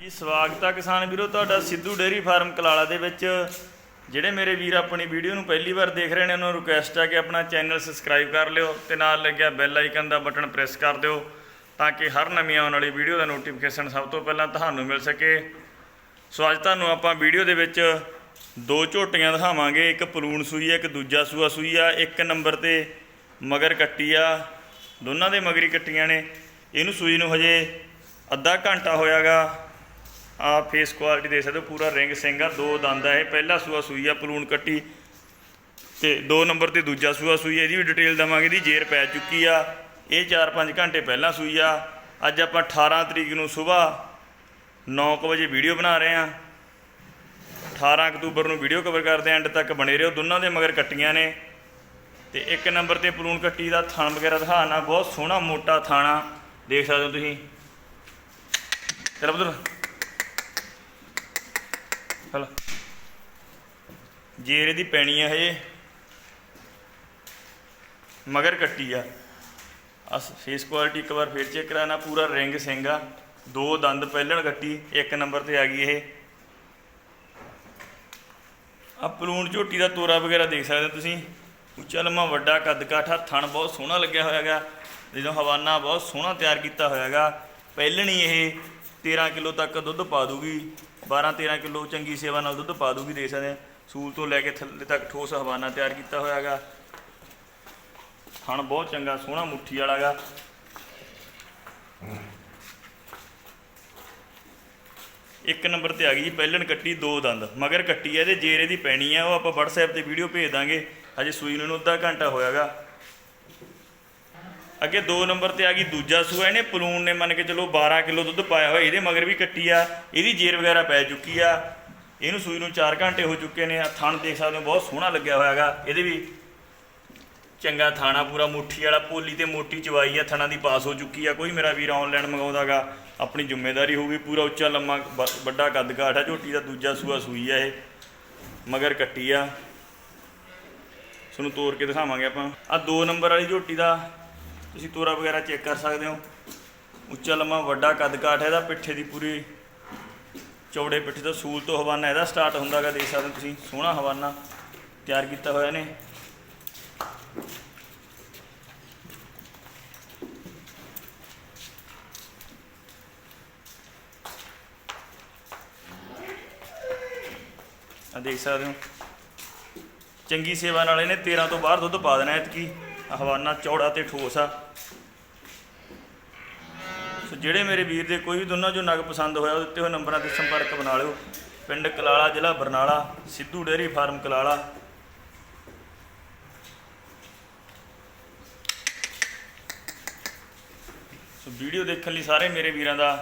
ਜੀ, ਸਵਾਗਤ ਆ ਕਿਸਾਨ ਵੀਰੋ, ਤੁਹਾਡਾ ਸਿੱਧੂ ਡੇਅਰੀ ਫਾਰਮ ਕਲਾਲਾ ਦੇ ਵਿੱਚ। ਜਿਹੜੇ ਮੇਰੇ ਵੀਰ ਆਪਣੀ ਵੀਡੀਓ ਨੂੰ ਪਹਿਲੀ ਵਾਰ ਦੇਖ ਰਹੇ ਨੇ, ਉਹਨਾਂ ਨੂੰ ਰਿਕੁਐਸਟ ਆ ਕਿ ਆਪਣਾ ਚੈਨਲ ਸਬਸਕ੍ਰਾਈਬ ਕਰ ਲਿਓ ਤੇ ਨਾਲ ਲੱਗਿਆ ਬੈਲ ਆਈਕਨ ਦਾ ਬਟਨ ਪ੍ਰੈਸ ਕਰ ਦਿਓ ਤਾਂ ਕਿ ਹਰ ਨਵੀਂ ਆਉਣ ਵਾਲੀ ਵੀਡੀਓ ਦਾ ਨੋਟੀਫਿਕੇਸ਼ਨ ਸਭ ਤੋਂ ਪਹਿਲਾਂ ਤੁਹਾਨੂੰ ਮਿਲ ਸਕੇ। ਸੋ ਅੱਜ ਤੁਹਾਨੂੰ ਆਪਾਂ ਵੀਡੀਓ ਦੇ ਵਿੱਚ ਦੋ ਝੋਟੀਆਂ ਦਿਖਾਵਾਂਗੇ, ਇੱਕ ਪਲੂਣ ਸੂਈ ਹੈ ਇੱਕ ਦੂਜਾ ਸੂਆ ਸੂਈ ਆ, ਇੱਕ ਨੰਬਰ ਤੇ ਮਗਰ ਕੱਟੀ ਆ। ਦੋਨਾਂ ਦੇ ਮਗਰੀ ਕੱਟੀਆਂ ਨੇ। ਇਹਨੂੰ ਸੂਈ ਨੂੰ ਹਜੇ ਅੱਧਾ ਘੰਟਾ ਹੋਇਆਗਾ। ਆ ਫੇਸ ਕੁਆਲਿਟੀ ਦੇਖ ਸਕਦੇ ਹੋ, ਪੂਰਾ ਰਿੰਗ ਸਿੰਘ ਦੋ ਦੰਦ ਆ ਇਹ, ਪਹਿਲਾ ਸੂਆ ਸੂਈ ਆ, ਪਲੂਣ ਕੱਟੀ। ਤੇ ਦੋ ਨੰਬਰ ਤੇ ਦੂਜਾ ਸੂਆ ਸੂਈ ਆ, ਇਹਦੀ ਵੀ ਡਿਟੇਲ ਦਵਾਂਗੇ, ਇਹਦੀ ਜੇਰ ਪੈ ਚੁੱਕੀ ਆ। ਇਹ 4-5 ਘੰਟੇ ਪਹਿਲਾਂ ਸੂਈ ਆ। ਅੱਜ ਆਪਾਂ 18 ਤਰੀਕ ਨੂੰ ਸਵੇਰ 9:00 ਵਜੇ ਵੀਡੀਓ ਬਣਾ ਰਹੇ ਆ। 18 ਅਕਤੂਬਰ ਨੂੰ ਵੀਡੀਓ ਕਵਰ ਕਰਦੇ ਆਂ ਐਂਡ ਤੱਕ ਬਣੇ ਰਹੋ। ਦੋਨਾਂ ਦੇ ਮਗਰ ਕੱਟੀਆਂ ਨੇ। ਤੇ ਇੱਕ ਨੰਬਰ ਤੇ ਪਲੂਣ ਕੱਟੀ ਦਾ ਥਣ ਵਗੈਰਾ ਦਿਖਾਣਾ ਬਹੁਤ ਸੋਹਣਾ ਮੋਟਾ ਥਾਣਾ, ਦੇਖ ਸਕਦੇ ਹੋ ਤੁਸੀਂ। ਚਲ ਬਦਰ ਹਲ। ਜੇਰੇ ਦੀ ਪੈਣੀ ਆ ਹਜੇ। ਮਗਰ ਕੱਟੀ ਆ। ਅਸ ਫੇਸ ਕੁਆਲਿਟੀ ਇੱਕ ਵਾਰ ਫੇਰ ਚੈੱਕ ਕਰਾਣਾ ਪੂਰਾ ਰਿੰਗ ਸਿੰਘ ਆ। ਦੋ ਦੰਦ ਪਹਿਲਣ ਕੱਟੀ, ਇੱਕ ਨੰਬਰ ਤੇ ਆ ਗਈ ਇਹ। ਆ ਪਲੂਣ ਝੋਟੀ ਦਾ ਤੋਰਾ ਵਗੈਰਾ ਦੇਖ ਸਕਦੇ ਹੋ ਤੁਸੀਂ। ਉੱਚਾ ਲੰਮਾ, ਵੱਡਾ, ਕੱਦ ਕਾਠਾ, ਥਣ ਬਹੁਤ ਸੋਹਣਾ ਲੱਗਿਆ ਹੋਇਆ ਹੋਇਆਗਾ। ਜਦੋਂ ਹਵਾਨਾ ਬਹੁਤ ਸੋਹਣਾ ਤਿਆਰ ਕੀਤਾ ਹੋਇਆ ਹੋਇਆਗਾ। ਪਹਿਲਣੀ ਇਹ। 13 ਕਿਲੋ ਤੱਕ ਦੁੱਧ ਪਾ ਦੂਗੀ 12 13 ਕਿਲੋ ਚੰਗੀ ਸੇਵਾ ਨਾਲ ਦੁੱਧ ਪਾ ਦੂਗੀ ਦੇਖ ਸਕਦੇ ਆ ਸੂਲ ਤੋਂ ਲੈ ਕੇ ਥੱਲੇ ਤੱਕ ਠੋਸ ਹਵਾਨਾ ਤਿਆਰ ਕੀਤਾ ਹੋਇਆ ਹੋਇਆਗਾ। ਥਣ ਬਹੁਤ ਚੰਗਾ, ਸੋਹਣਾ ਮੁੱਠੀ ਵਾਲਾ ਵਾਲਾਗਾ। ਇੱਕ ਨੰਬਰ ਤੇ ਆ ਗਈ ਜੀ, ਪਹਿਲਣ ਕੱਟੀ ਦੋ ਦੰਦ। ਮਗਰ ਕੱਟੀ ਹੈ ਇਹਦੇ ਜੇਰੇ ਦੀ ਪੈਣੀ ਹੈ ਉਹ ਆਪਾਂ WhatsApp ਤੇ ਵੀਡੀਓ ਭੇਜ ਦਾਂਗੇ। ਹਜੇ ਸੂਈ ਨੂੰ ਅੱਧਾ ਘੰਟਾ ਹੋਇਆਗਾ। ਅੱਗੇ ਦੋ ਨੰਬਰ ਤੇ ਆ ਗਈ, ਦੂਜਾ ਸੂਆ, ਇਹਨੇ ਪਲੂਨ ਨੇ ਮੰਨ ਕੇ ਚਲੋ 12 ਕਿਲੋ ਦੁੱਧ ਪਾਇਆ ਹੋਇਆ, ਇਹਦੇ ਮਗਰ ਵੀ ਕੱਟੀ ਆ, ਇਹਦੀ ਜੇਰ ਵਗੈਰਾ ਪੈ ਚੁੱਕੀ ਆ। ਇਹਨੂੰ ਸੂਈ ਨੂੰ 4 ਘੰਟੇ ਹੋ ਚੁੱਕੇ ਨੇ, ਆ ਥਣ ਦੇਖ ਸਕਦੇ ਹੋ, ਬਹੁਤ ਸੋਹਣਾ ਲੱਗਿਆ ਹੋਇਆ ਹੈਗਾ। ਇਹਦੇ ਵੀ ਚੰਗਾ ਥਾਣਾ ਪੂਰਾ ਮੁੱਠੀ ਵਾਲਾ, ਪੋਲੀ ਤੇ ਮੋਟੀ ਚਵਾਈ ਆ, ਥਣਾ ਦੀ ਪਾਸ ਹੋ ਚੁੱਕੀ ਆ। ਕੋਈ ਮੇਰਾ ਵੀਰ ਆਨਲਾਈਨ ਮੰਗਾਉਂਦਾਗਾ, ਆਪਣੀ ਜ਼ਿੰਮੇਵਾਰੀ ਹੋਊਗੀ, ਪੂਰਾ ਉੱਚਾ ਲੰਮਾ ਬ- ਵੱਡਾ ਕੱਦ ਕਾਠ ਆ, ਝੋਟੀ ਦਾ ਦੂਜਾ ਸੂਆ ਸੂਈ ਆ ਇਹ, ਮਗਰ ਕੱਟੀ ਆ। ਤੁਹਾਨੂੰ ਤੋੜ ਕੇ ਦਿਖਾਵਾਂਗੇ ਆਪਾਂ। ਆ ਦੋ ਨੰਬਰ ਵਾਲੀ ਝੋਟੀ ਦਾ ਤੁਸੀਂ ਤੋਰਾ ਵਗੈਰਾ ਚੈੱਕ ਕਰ ਸਕਦੇ ਹੋ। ਉੱਚਾ ਲੰਮਾ ਵੱਡਾ ਕੱਦ ਕਾਠ ਹੈ, ਇਹਦਾ ਪਿੱਠੇ ਦੀ ਪੂਰੀ ਚੌੜੇ ਪਿੱਠੇ ਤੋਂ ਸੂਲ ਤੋਂ ਹਵਾਨਾ ਇਹਦਾ ਸਟਾਰਟ ਹੁੰਦਾਗਾ, ਦੇਖ ਸਕਦੇ ਹੋ ਤੁਸੀਂ, ਸੋਹਣਾ ਹਵਾਨਾ ਤਿਆਰ ਕੀਤਾ ਹੋਇਆ ਨੇ ਆ ਦੇਖ ਸਕਦੇ ਹੋ। ਚੰਗੀ ਸੇਵਾ ਨਾਲ ਇਹਨੇ 13 ਤੋਂ ਬਾਹਰ ਦੁੱਧ ਪਾ ਦੇਣਾ ਐਤਕੀ। ਹਵਾਨਾ ਚੌੜਾ ਤੇ ਠੋਸ ਆ। ਸੋ ਜਿਹੜੇ ਮੇਰੇ ਵੀਰ ਦੇ ਕੋਈ ਵੀ ਦੋਨਾਂ ਚੋਂ ਨਗ ਪਸੰਦ ਹੋਇਆ ਉਹ ਦਿੱਤੇ ਹੋਏ ਨੰਬਰਾਂ ਤੇ ਸੰਪਰਕ ਬਣਾ ਲਿਓ। ਪਿੰਡ ਕਲਾਲਾ ਜ਼ਿਲ੍ਹਾ Barnala, Sidhu dairy farm Kalala. So video ਦੇਖਣ ਲਈ ਸਾਰੇ ਮੇਰੇ ਵੀਰਾਂ ਦਾ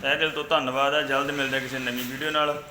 ਤਹਿ ਦਿਲ ਤੋਂ ਧੰਨਵਾਦ ਹੈ ਜਲਦ ਮਿਲਦੇ ਕਿਸੇ ਨਵੀਂ ਵੀਡੀਓ ਨਾਲ।